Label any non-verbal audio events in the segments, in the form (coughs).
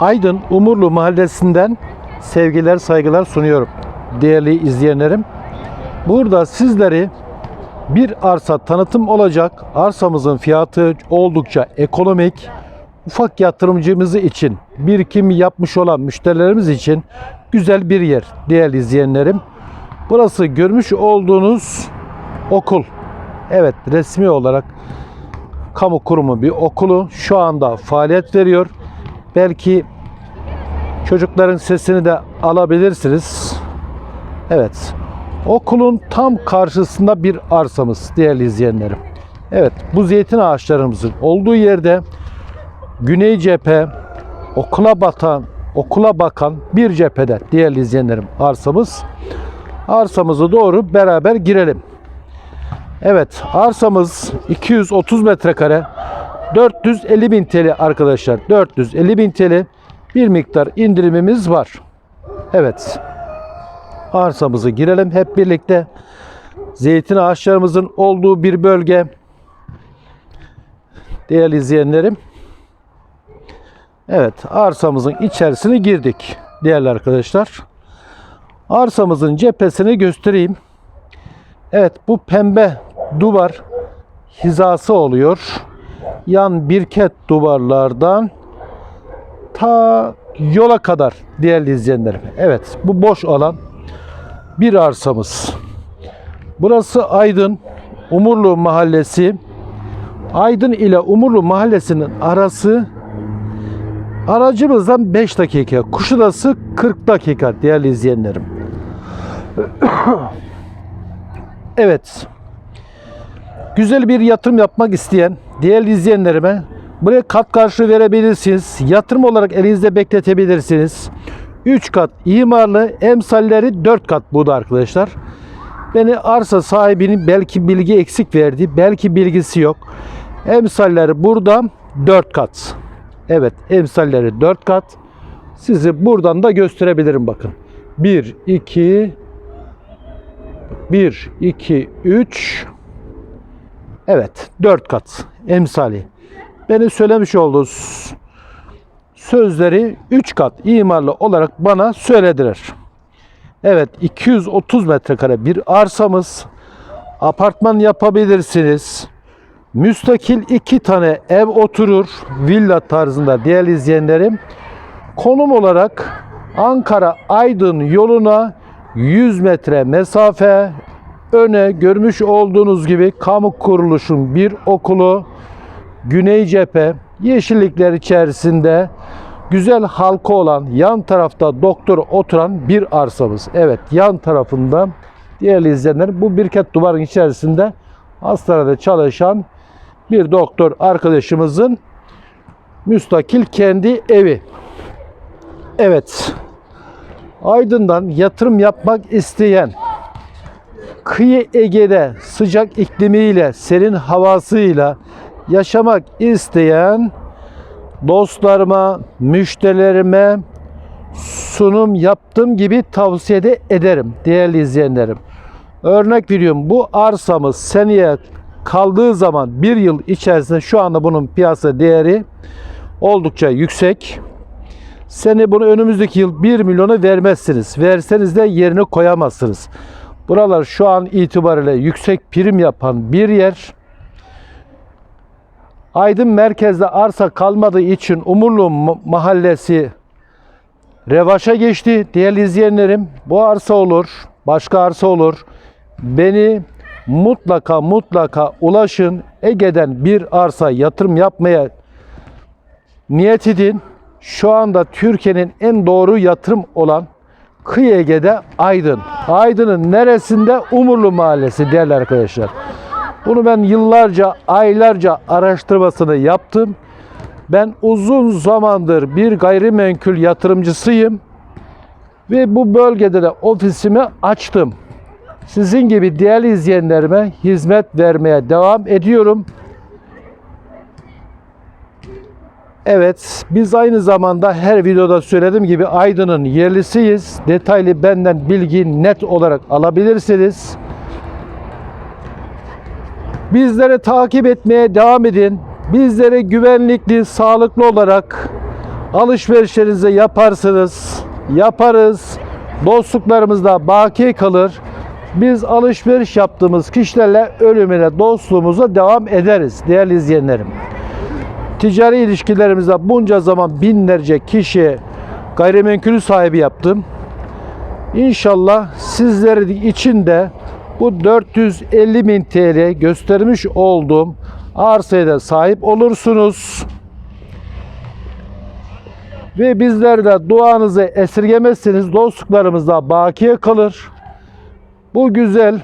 Aydın Umurlu Mahallesi'nden sevgiler saygılar sunuyorum değerli izleyenlerim. Burada sizleri bir arsa tanıtım olacak. Arsamızın fiyatı oldukça ekonomik. Ufak yatırımcımız için, birikim yapmış olan müşterilerimiz için güzel bir yer değerli izleyenlerim. Burası görmüş olduğunuz okul. Evet resmi olarak kamu kurumu bir okulu şu anda faaliyet veriyor. Belki çocukların sesini de alabilirsiniz. Evet. Okulun tam karşısında bir arsamız değerli izleyenlerim. Evet bu zeytin ağaçlarımızın olduğu yerde güney cephe okula batan okula bakan bir cephede değerli izleyenlerim arsamız. Arsamızı doğru beraber girelim. Evet arsamız 230 metrekare 450 bin TL arkadaşlar 450 bin TL bir miktar indirimimiz var. Evet arsamızı girelim hep birlikte. Zeytin ağaçlarımızın olduğu bir bölge. Değerli izleyenlerim. Evet arsamızın içerisine girdik değerli arkadaşlar. Arsamızın cephesini göstereyim. Evet bu pembe duvar hizası oluyor. Yan birket duvarlardan ta yola kadar değerli izleyenlerim. Evet bu boş alan bir arsamız. Burası Aydın Umurlu Mahallesi. Aydın ile Umurlu Mahallesi'nin arası aracımızdan 5 dakika. Kuşadası 40 dakika değerli izleyenlerim. (coughs) evet. Güzel bir yatırım yapmak isteyen değerli izleyenlerime buraya kat karşı verebilirsiniz. Yatırım olarak elinizde bekletebilirsiniz. 3 kat imarlı, emsalleri 4 kat bu da arkadaşlar. Beni arsa sahibinin belki bilgi eksik verdi, belki bilgisi yok. Emsalleri burada 4 kat. Evet, emsalleri 4 kat. Sizi buradan da gösterebilirim bakın. 1 2 1 2 3 Evet, 4 kat emsali. Beni söylemiş olduğu sözleri 3 kat imarlı olarak bana söylediler. Evet 230 metrekare bir arsamız. Apartman yapabilirsiniz. Müstakil iki tane ev oturur. Villa tarzında değerli izleyenlerim. Konum olarak Ankara Aydın yoluna 100 metre mesafe öne görmüş olduğunuz gibi kamu kuruluşun bir okulu güney cephe yeşillikler içerisinde güzel halka olan yan tarafta doktor oturan bir arsamız. Evet yan tarafında değerli izleyenler bu birket duvarın içerisinde hastanede çalışan bir doktor arkadaşımızın müstakil kendi evi. Evet. Aydın'dan yatırım yapmak isteyen kıyı Ege'de sıcak iklimiyle, serin havasıyla yaşamak isteyen dostlarıma, müşterilerime sunum yaptığım gibi tavsiye de ederim değerli izleyenlerim. Örnek veriyorum bu arsamız seneye kaldığı zaman bir yıl içerisinde şu anda bunun piyasa değeri oldukça yüksek. Seni bunu önümüzdeki yıl 1 milyona vermezsiniz. Verseniz de yerine koyamazsınız. Buralar şu an itibariyle yüksek prim yapan bir yer. Aydın merkezde arsa kalmadığı için Umurlu mahallesi revaşa geçti. Değerli izleyenlerim bu arsa olur, başka arsa olur. Beni mutlaka mutlaka ulaşın. Ege'den bir arsa yatırım yapmaya niyet edin. Şu anda Türkiye'nin en doğru yatırım olan Kıyı Ege'de Aydın. Aydın'ın neresinde? Umurlu Mahallesi değerli arkadaşlar. Bunu ben yıllarca, aylarca araştırmasını yaptım. Ben uzun zamandır bir gayrimenkul yatırımcısıyım. Ve bu bölgede de ofisimi açtım. Sizin gibi değerli izleyenlerime hizmet vermeye devam ediyorum. Evet, biz aynı zamanda her videoda söylediğim gibi Aydın'ın yerlisiyiz. Detaylı benden bilgi net olarak alabilirsiniz. Bizleri takip etmeye devam edin. Bizleri güvenlikli, sağlıklı olarak Alışverişlerinizi yaparsınız. Yaparız. Dostluklarımızda baki kalır. Biz alışveriş yaptığımız kişilerle ölümüne dostluğumuza devam ederiz değerli izleyenlerim. Ticari ilişkilerimizde bunca zaman binlerce kişi gayrimenkulü sahibi yaptım. İnşallah sizlerin için de bu 450 bin TL göstermiş olduğum arsaya da sahip olursunuz. Ve bizler de duanızı esirgemezseniz dostluklarımızda bakiye kalır. Bu güzel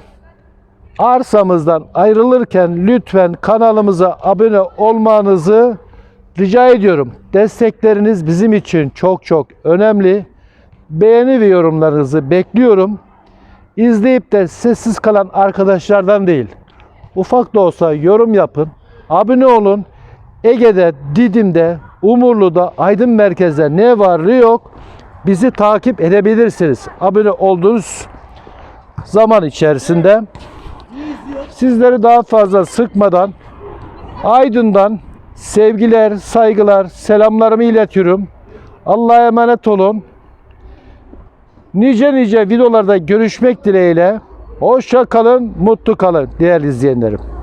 arsamızdan ayrılırken lütfen kanalımıza abone olmanızı rica ediyorum. Destekleriniz bizim için çok çok önemli. Beğeni ve yorumlarınızı bekliyorum. İzleyip de sessiz kalan arkadaşlardan değil, ufak da olsa yorum yapın, abone olun. Ege'de, Didim'de, Umurlu'da, Aydın Merkez'de ne var ne yok bizi takip edebilirsiniz. Abone olduğunuz zaman içerisinde sizleri daha fazla sıkmadan Aydın'dan sevgiler, saygılar, selamlarımı iletiyorum. Allah'a emanet olun. Nice nice videolarda görüşmek dileğiyle. Hoşça kalın, mutlu kalın değerli izleyenlerim.